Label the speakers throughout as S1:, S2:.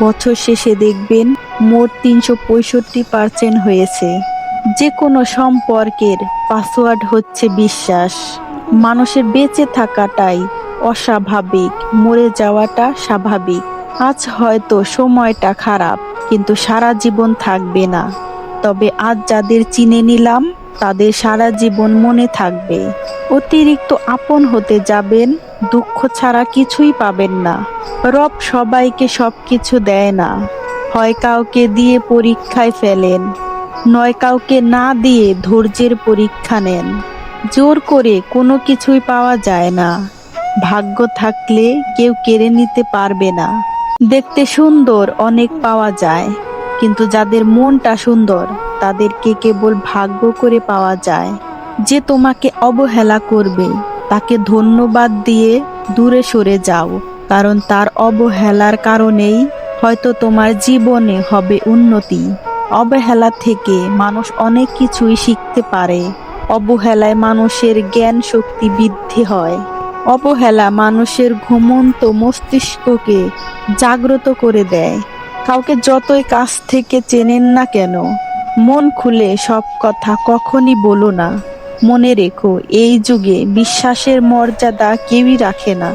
S1: বছর শেষে দেখবেন মোট তিনশো পঁয়ষট্টি পার্সেন্ট হয়েছে। যে কোনো সম্পর্কের পাসওয়ার্ড হচ্ছে বিশ্বাস। মানুষের বেঁচে থাকাটাই অস্বাভাবিক, মরে যাওয়াটা স্বাভাবিক। আজ হয়তো সময়টা খারাপ, কিন্তু সারা জীবন থাকবে না। তবে আজ যাদের চিনে নিলাম, তাদের সারা জীবন মনে থাকবে। অতিরিক্ত আপন হতে যাবেন দুঃখ ছাড়া কিছুই পাবেন না। রব সবাইকে সব কিছু দেয় না। হয় কাউকে দিয়ে পরীক্ষায় ফেলেন, নয় কাউকে না দিয়ে ধৈর্যের পরীক্ষা নেন। জোর করে কোনো কিছুই পাওয়া যায় না। ভাগ্য থাকলে কেউ কেড়ে নিতে পারবে না। দেখতে সুন্দর অনেক পাওয়া যায়, কিন্তু যাদের মনটা সুন্দর, তাদেরকে কেবল ভাগ্য করে পাওয়া যায়, যে তোমাকে অবহেলা করবে। তাকে ধন্যবাদ দিয়ে দূরে সরে যাও, কারণ তার অবহেলার কারণেই হয়তো তোমার জীবনে হবে উন্নতি। অবহেলা থেকে মানুষ অনেক কিছুই শিখতে পারে। অবহেলায় মানুষের জ্ঞান শক্তি বৃদ্ধি হয়। অবহেলা মানুষের ঘুমন্ত মস্তিষ্ককে জাগ্রত করে দেয়। কাউকে যতই কাছ থেকে চেনেন না কেন, মন খুলে সব কথা কখনই বলো না। মনে রেখো, এই যুগে বিশ্বাসের মর্যাদা কেউই রাখে না।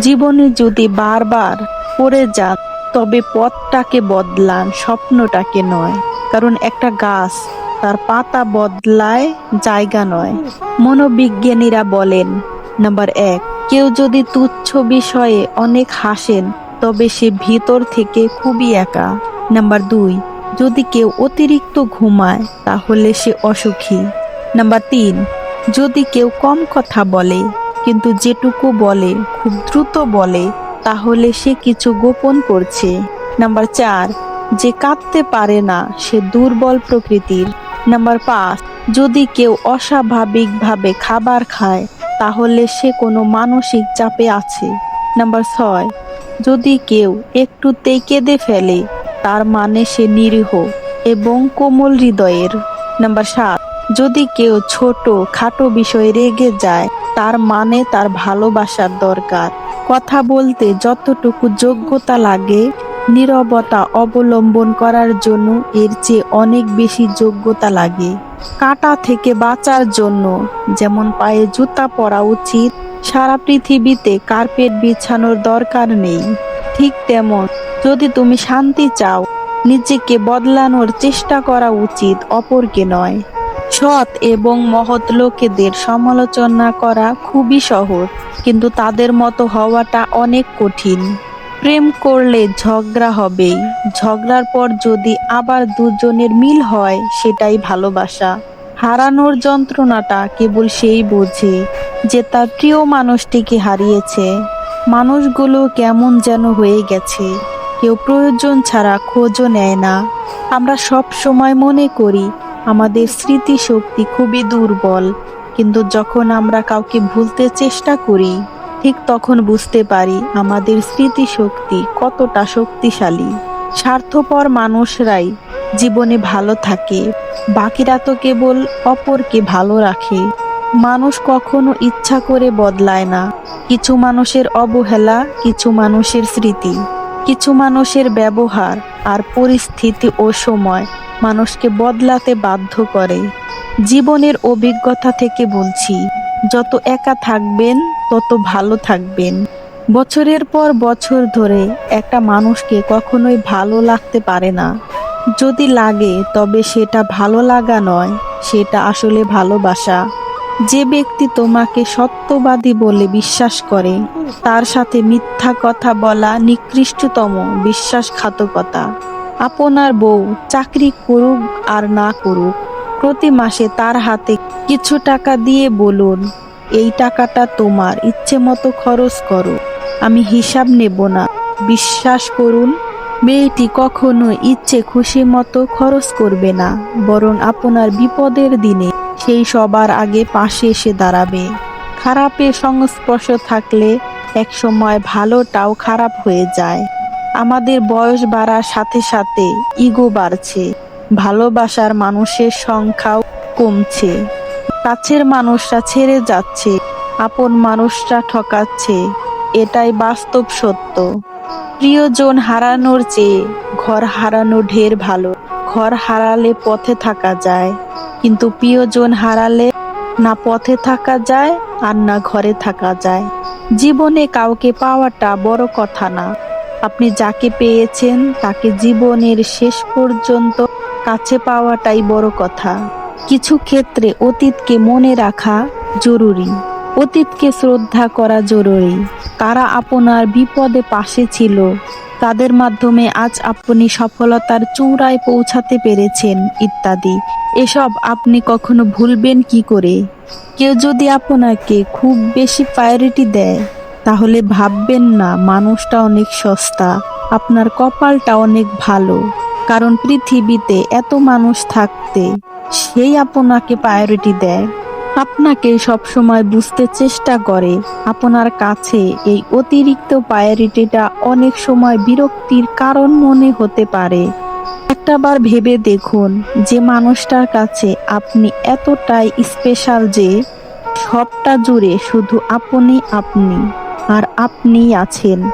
S1: জীবনে যদি বারবার পড়ে যান, তবে পথটাকে বদলান, স্বপ্নটাকে নয়। কারণ একটা গাছ, তার পাতা বদলায়, জায়গা নয়। মনোবিজ্ঞানীরা বলেন, নাম্বার এক, কেউ যদি তুচ্ছ বিষয়ে অনেক হাসেন, তবে সে ভিতর থেকে খুবই একা। নাম্বার দুই, যদি কেউ অতিরিক্ত ঘুমায়, তাহলে সে অসুখী। নাম্বার তিন, যদি কেউ কম কথা বলে, কিন্তু যেটুকু বলে, খুব দ্রুত বলে, তাহলে সে কিছু গোপন করছে। নাম্বার চার, যে কাঁদতে পারে না, সে দুর্বল প্রকৃতির। নাম্বার পাঁচ, যদি কেউ অস্বাভাবিকভাবে খাবার খায়, তাহলে সে কোনো মানসিক চাপে আছে। নাম্বার ছয়, যদি কেউ একটুতেই কেঁদে ফেলে, তার মানে সে নিরীহ এবং কোমল হৃদয়ের। নাম্বার সাত যদি কেউ ছোট, খাটো বিষয়ে রেগে যায়, তার মানে তার ভালোবাসার দরকার। কথা বলতে যতটুকু যোগ্যতা লাগে, নীরবতা অবলম্বন করার জন্য এর চেয়ে অনেক বেশি যোগ্যতা লাগে। কাটা থেকে বাঁচার জন্য, যেমন পায়ে জুতা পরা উচিত, সারা পৃথিবীতে কার্পেট বিছানোর দরকার নেই। ঠিক তেমন, যদি তুমি শান্তি চাও, নিজেকে বদলানোর চেষ্টা করা উচিত, অপরকে নয়। সৎ এবং মহৎ লোকেদের সমালোচনা করা খুবই সহজ, কিন্তু তাদের মতো হওয়াটা অনেক কঠিন। প্রেম করলে ঝগড়া হবেই, ঝগড়ার পর যদি আবার দুজনের মিল হয়, সেটাই ভালোবাসা। হারানোর যন্ত্রণাটা কেবল সেই বোঝে যে তার প্রিয় মানুষটিকে হারিয়েছে। মানুষগুলো কেমন যেন হয়ে গেছে, কেউ প্রয়োজন ছাড়া খোঁজও নেয় না। আমরা সব সময় মনে করি আমাদের স্মৃতিশক্তি খুবই দুর্বল, কিন্তু যখন আমরা কাউকে ভুলতে চেষ্টা করি, ঠিক তখন বুঝতে পারি আমাদের স্মৃতিশক্তি কতটা শক্তিশালী। স্বার্থপর মানুষরাই জীবনে ভালো থাকে, বাকিরা তো কেবল অপরকে ভালো রাখে। মানুষ কখনো ইচ্ছা করে বদলায় না। কিছু মানুষের অবহেলা, কিছু মানুষের স্মৃতি, কিছু মানুষের ব্যবহার আর পরিস্থিতি ও সময় মানুষকে বদলাতে বাধ্য করে। জীবনের অভিজ্ঞতা থেকে বলছি, যত একা থাকবেন, তত ভালো থাকবেন। বছরের পর বছর ধরে একটা মানুষকে কখনোই ভালো লাগতে পারে না। যদি লাগে, তবে সেটা ভালো লাগা নয়, সেটা আসলে ভালোবাসা। যে ব্যক্তি তোমাকে সত্যবাদী বলে বিশ্বাস করে, তার সাথে মিথ্যা কথা বলা নিকৃষ্টতম বিশ্বাসঘাতকতা। আপনার বউ চাকরি করুক আর না করুক, প্রতি মাসে তার হাতে কিছু টাকা দিয়ে বলুন, এই টাকাটা তোমার ইচ্ছে মতো খরচ করো। আমি হিসাব নেব না, বিশ্বাস করুন, মেয়েটি কখনো ইচ্ছে খুশি মতো খরচ করবে না, বরং আপনার বিপদের দিনে সেই সবার আগে পাশে এসে দাঁড়াবে। খারাপের সংস্পর্শ থাকলে একসময় ভালোটাও খারাপ হয়ে যায়। আমাদের বয়স বাড়ার সাথে সাথে ইগো বাড়ছে, ভালোবাসার মানুষের সংখ্যাও কমছে। কাছের মানুষরা ছেড়ে যাচ্ছে, আপন মানুষরা ঠকাচ্ছে, এটাই বাস্তব সত্য। প্রিয়জন হারানোর চেয়ে ঘর হারানো ঢের ভালো। ঘর হারালে পথে থাকা যায়, কিন্তু প্রিয়জন হারালে না পথে থাকা যায় আর না ঘরে থাকা যায়। জীবনে কাউকে পাওয়াটা বড় কথা না। আপনি যাকে পেয়েছেন তাকে জীবনের শেষ পর্যন্ত কাছে পাওয়াটাই বড় কথা। কিছু ক্ষেত্রে অতীতকে মনে রাখা জরুরি। অতীতকে শ্রদ্ধা করা জরুরি। তারা আপনার বিপদে পাশে ছিল, তাদের মাধ্যমে আজ আপনি সফলতার চূড়ায় পৌঁছাতে পেরেছেন ইত্যাদি। এসব আপনি কখনো ভুলবেন কি করে? কেউ যদি আপনাকে খুব বেশি প্রায়োরিটি দেয় তাহলে ভাববেন না, মানুষটা অনেক সস্তা, আপনার কপালটা অনেক ভালো। কারণ পৃথিবীতে এত মানুষ থাকতে, সেই আপনাকে প্রায়োরিটি দেয়। আপনাকে সবসময় বুঝতে চেষ্টা করে, আপনার কাছে এই অতিরিক্ত প্রায়োরিটিটা অনেক সময় বিরক্তির কারণ মনে হতে পারে। একটাবার ভেবে দেখুন, যে মানুষটার কাছে আপনি এতটাই স্পেশাল যে সবটা জুড়ে শুধু আপনি আপনি। আর আপনি আছেন।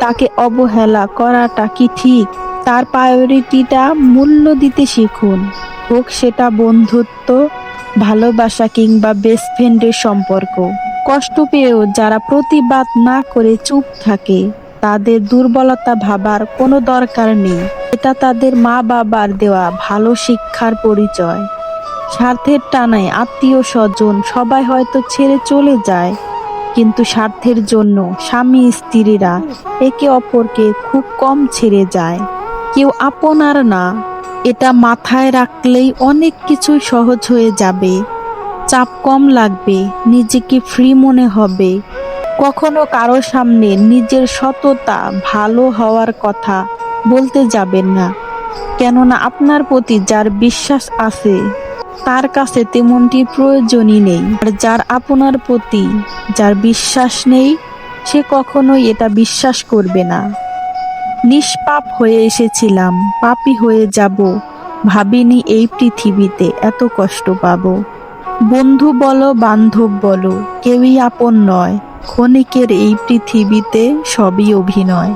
S1: তাকে অবহেলা করাটা কি ঠিক? তার প্রায়োরিটিটা মূল্য দিতে শিখুন। হোক সেটা বন্ধুত্ব, ভালোবাসা কিংবা বেস্ট ফ্রেন্ডের সম্পর্ক। কষ্ট পেয়েও যারা প্রতিবাদ না করে চুপ থাকে, তাদের দুর্বলতা ভাবার কোনো দরকার নেই। এটা তাদের মা বাবার দেওয়া ভালো শিক্ষার পরিচয়। স্বার্থের টানায় আত্মীয় স্বজন সবাই হয়তো ছেড়ে চলে যায় কিন্তু স্বার্থের জন্য স্বামী স্ত্রীরা একে অপরকে খুব কম ছেড়ে যায়। কেউ আপনার না, এটা মাথায় রাখলেই অনেক কিছুই সহজ হয়ে যাবে। চাপ কম লাগবে, নিজেকে ফ্রি মনে হবে। কখনো কারও সামনে নিজের সততা ভালো হওয়ার কথা বলতে যাবেন না। কেননা আপনার প্রতি যার বিশ্বাস আছে তার কাছে তেমনটি প্রয়োজনই নেই। আর যার আপনার প্রতি যার বিশ্বাস নেই, সে কখনোই এটা বিশ্বাস করবে না। নিষ্পাপ হয়ে এসেছিলাম, পাপি হয়ে যাব, ভাবিনি এই পৃথিবীতে এত কষ্ট পাব। বন্ধু বলো, বান্ধব বলো, কেউই আপন নয়, ক্ষণিকের এই পৃথিবীতে সবই অভিনয়।